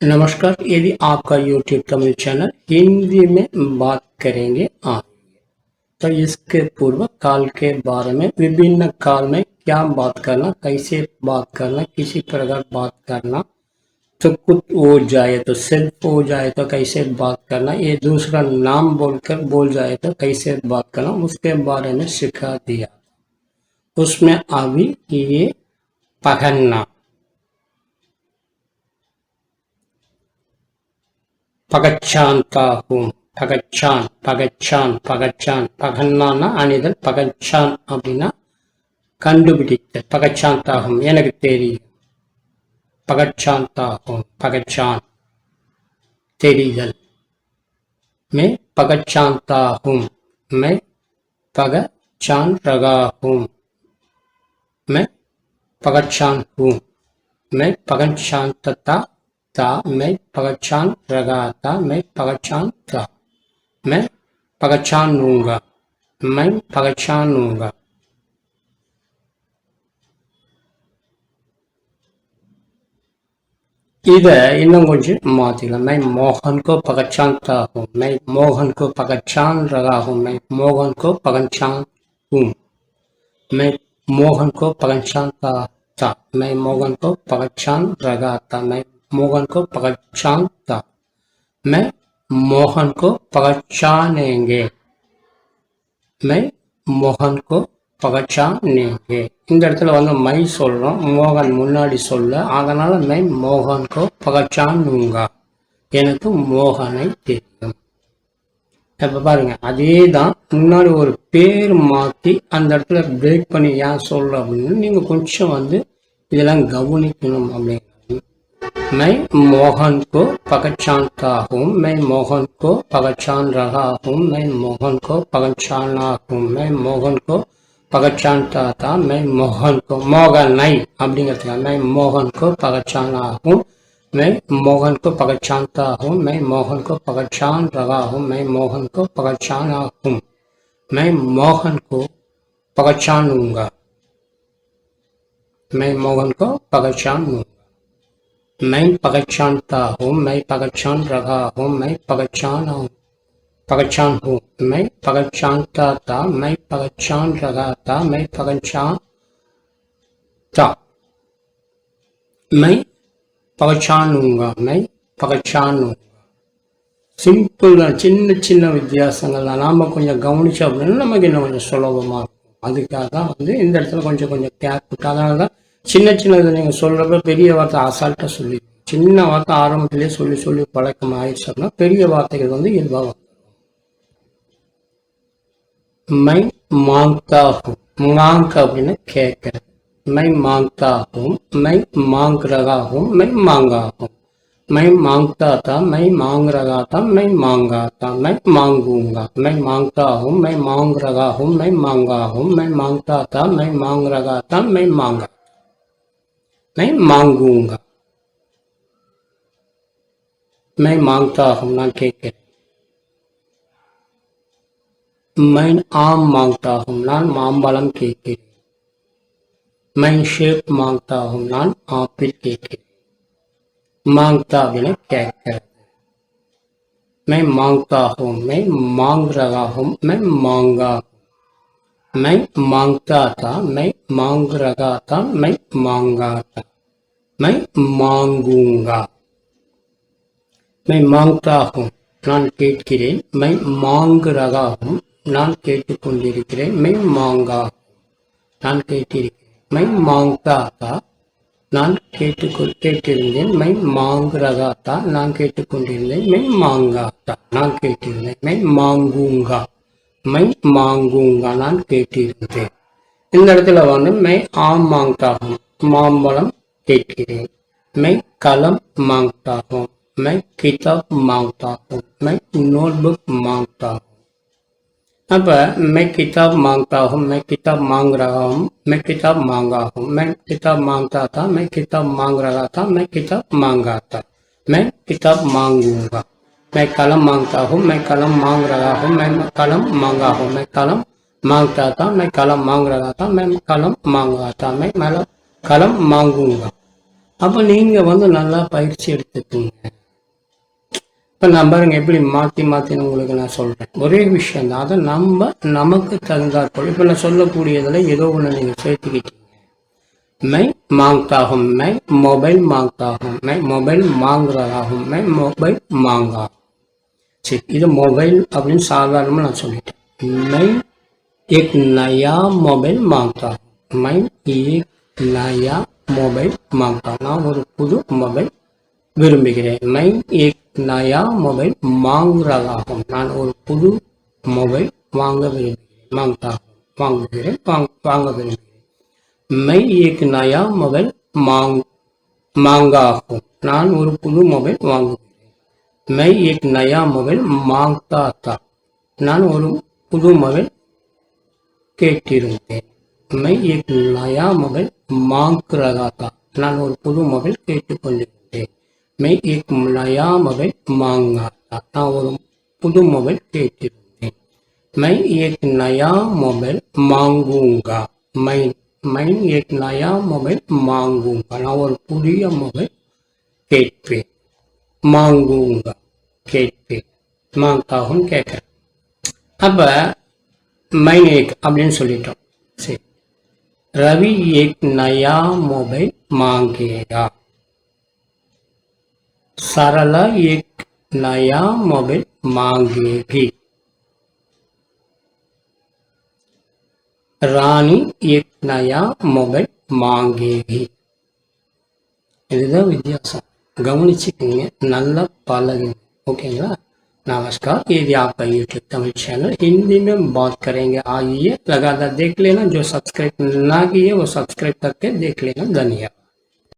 नमस्कार, यदि आपका YouTube तमिल चैनल हिंदी में बात करेंगे आप तो इसके पूर्व काल के बारे में, विभिन्न काल में क्या बात करना, कैसे बात करना, किसी प्रकार बात करना तो कुछ हो जाए तो सिर्फ़ हो जाए तो कैसे बात करना, ये दूसरा नाम बोलकर, बोल जाए तो कैसे बात करना, उसके बारे में सिखा दिया। उसमें अभी ये पहनना பகச்சாந்தாகும் பகச்சான் பகச்சான் பகச்சான். பகன்னானா அணிதல் பகச்சான் அப்படின்னா கண்டுபிடித்த பகச்சாந்தாகும் எனக்கு தெரியும். பகச்சாந்தாகும் பகச்சான். தெரிதல். மே பகச்சாந்தாகும் மே பகச்சான் ரகாகும். மே பகச்சான் ஹூம் மே பகச்சாந்ததா ta मैं पगचान रगाता मैं पगचान था मैं पगचान लूंगा मैं पगचान लूंगा इधर இன்னும் கொஞ்சம் மாத்திக்கலாம் मैं मोहन को पहचानता हूँ मैं मोहन को पहचान रहा हूँ मैं मोहन को पहचान हूँ मैं मोहन को पहचानता था मैं मोहन को पहचान रहा था मैं मोहन को पहचानता मैं मोहन को पहचानेंगे मैं मोहन को பகச்சானேங்கே இந்த இடத்துல வந்து மை சொல்கிறோம் மோகன் முன்னாடி சொல்ல அதனால் மை மோகனுக்கோ பகச்சானுங்க எனக்கு மோகனை தெரியும் இப்போ பாருங்க அதே தான் முன்னாடி ஒரு பேர் மாற்றி அந்த இடத்துல பிரேக் பண்ணி ஏன் சொல்கிற அப்படின்னு நீங்கள் கொஞ்சம் வந்து இதெல்லாம் கவனிக்கணும் அப்படின்னு मैं मोहन को पहचानता हूँ मैं मोहन को पहचान रहा हूँ मैं मोहन को पहचाना हूँ मैं मोहन को पहचानता था मैं मोहन को मोहन नहीं அப்படிங்கிறதுக்காக मैं मोहन को पहचाना हूँ मैं मोहन को पहचानता हूँ मैं मोहन को पहचान रहा हूँ मैं मोहन को पहचाना हूँ मैं मोहन को पहचानूंगा मैं मोहन को पहचानूंगा मैं पहचानता हूँ मैं पहचान रहा हूँ मैं पहचान हूँ पहचान हूँ मैं पहचानता था मैं पहचान रहा था मैं पहचान था मैं पहचानूंगा मैं पहचानूंगा சிம்பிள் தான் சின்ன சின்ன வித்தியாசங்கள் தான் நாம் கொஞ்சம் கவனிச்சோம் அப்படின்னா நமக்கு இன்னும் கொஞ்சம் சுலபமாக இருக்கும் அதுக்காக தான் வந்து இந்த இடத்துல கொஞ்சம் கொஞ்சம் கேர் அதனால தான் சின்ன சின்னது நீங்கள் சொல்கிறப்ப பெரிய வார்த்தை அசால்ட்டாக சொல்லி சின்ன வார்த்தை ஆரம்பத்திலே சொல்லி சொல்லி பழக்கம் ஆயிடுச்சோம்னா பெரிய வார்த்தைகள் வந்து இயல்பாக மை மாங்காகும். மாங்க் அப்படின்னு கேட்குறது மை மாங்காகும். மை மாங்கிறதாகும். மை மாங்காகும். மை மாங்காத்தா மை மாங்கிறதாத்தா மை மாங்காத்தா. மை மாங்குங்கா. மை மாங்காகும். மை மாங்கிறதாகும். மை மாங்காகும். மை மாங்காத்தா மை மாங்கிறதாத்தா மை மாங்கா. मैं मांगता था मैं मांग रहा था मैं मांगा मैं मांगूंगा मैं मांगता हूं ना கேட்கிறேன் मैं आम मांगता हूं நான் மாம்பழம் கேட்கிறேன் मैं ஷேப் मांगता हूं நான் ஆப்பிள் கேட்கிறேன் मांगता बिना கேட்கிறது मैं मांगता हूं मैं मांग रहा நை மாங்காத்தா நை மாங்குரகாத்தா நை மாங்காத்தா நை மாங்குங்கா மை மாங்காகும் நான் கேட்கிறேன் மை மாங்குரகாகும் நான் கேட்டுக்கொண்டிருக்கிறேன் மை மாங்கா நான் கேட்டிருக்கிறேன் மை மாங்காத்தா நான் கேட்டுக்கொ கேட்டிருந்தேன் மை மாங்குரகாத்தா நான் கேட்டுக்கொண்டிருந்தேன் மை மாங்காத்தா நான் கேட்டிருந்தேன் மை மாங்குங்கா मैं मांगूंगा நான் கேட்டிருந்தேன் இந்த இடத்துல வந்து மை ஆம் மாங்காகும் மாம்பழம் கேட்கிறேன் மை கலம் மாங்காகும் மை கிதாப் மாங்காகும் மை நோட்புக் மாங்காகும் அப்ப मैं किताब मांगता हूँ मैं किताब मांग रहा हूँ मैं किताब मांगा हूँ मैं किताब मांगता था मैं किताब मांग रहा था मैं किताब मांगा था मैं किताब मांगूंगा मैं कलम मांगता हूँ मैं कलम मांग रहा हूँ मैं कलम मांगा हूँ मैं कलम मांगता था मैं कलम मांग रहा था मैं कलम मांगा था मैं मतलब कलम मांगूंगा அப்போ நீங்க வந்து நல்லா பயிற்சி எடுத்துக்கோங்க இப்போ நான் பாருங்க எப்படி மாற்றி மாற்றி உங்களுக்கு நான் சொல்கிறேன் ஒரே விஷயம் தான் அதை நம்ம நமக்கு தகுந்தாற்போல் இப்போ நான் சொல்லக்கூடியதில் ஏதோ ஒன்று நீங்கள் சேர்த்துக்கிட்டீங்க மை மாங்காகும் மை மொபைல் மாங்காகும் மை மொபைல் மாங்குறதாகும் மை மொபைல் மாங்கா சரி இது மொபைல் அப்படின்னு சாதாரணமாக நான் சொல்லிட்டேன் மை एक नया मोबाइल मांगता हूँ मैं एक नया मोबाइल मांगता हूँ நான் ஒரு புது மொபைல் விரும்புகிறேன் மை ஏக் நயா மொபைல் மாங்குறதாகும் நான் ஒரு புது மொபைல் வாங்க விரும்புகிறேன் மாங்காகும் வாங்குகிறேன் வாங்க வாங்க விரும்புகிறேன் மை ஏக் நயா மொபைல் மாங் மாங்காகும் நான் ஒரு புது மொபைல் வாங்குகிறேன் மை एक நயா மொபைல் मांगता தா. நான் ஒரு புது மொபைல் கேட்டிருந்தேன். மை ஏக் நயா மொபைல் மாங் தான் தா. நான் ஒரு புது மொபைல் கேட்டுக்கொண்டிருந்தேன். மை ஏக் நயா மொபைல் மாங்கா தா. நான் ஒரு புது மொபைல் கேட்டிருந்தேன். மை ஏக் நயா மொபைல் மாங்குங்கா. மை மைன் ஏக் நயா மொபைல் மாங்குங்கா. நான் ஒரு புதிய மொபைல் கேட்பேன். मांगूंग केटे मांग हूँ, कहते अब मैंने एक, अब से, रवि एक नया मोबाइल मांगेगा। सरला एक नया मोबाइल मांगेगी। रानी एक नया मोबाइल मांगेगी। विद्यासा கவனிச்சுக்கோங்க நல்லா பழகுங்க ஓகேங்களா नमस्कार ये आपका यूट्यूब तमिल चैनल हिंदी में बात करेंगे आइए लगातार देख लेना जो सब्सक्राइब ना किए वो सब्सक्राइब करके देख लेना धन्यवाद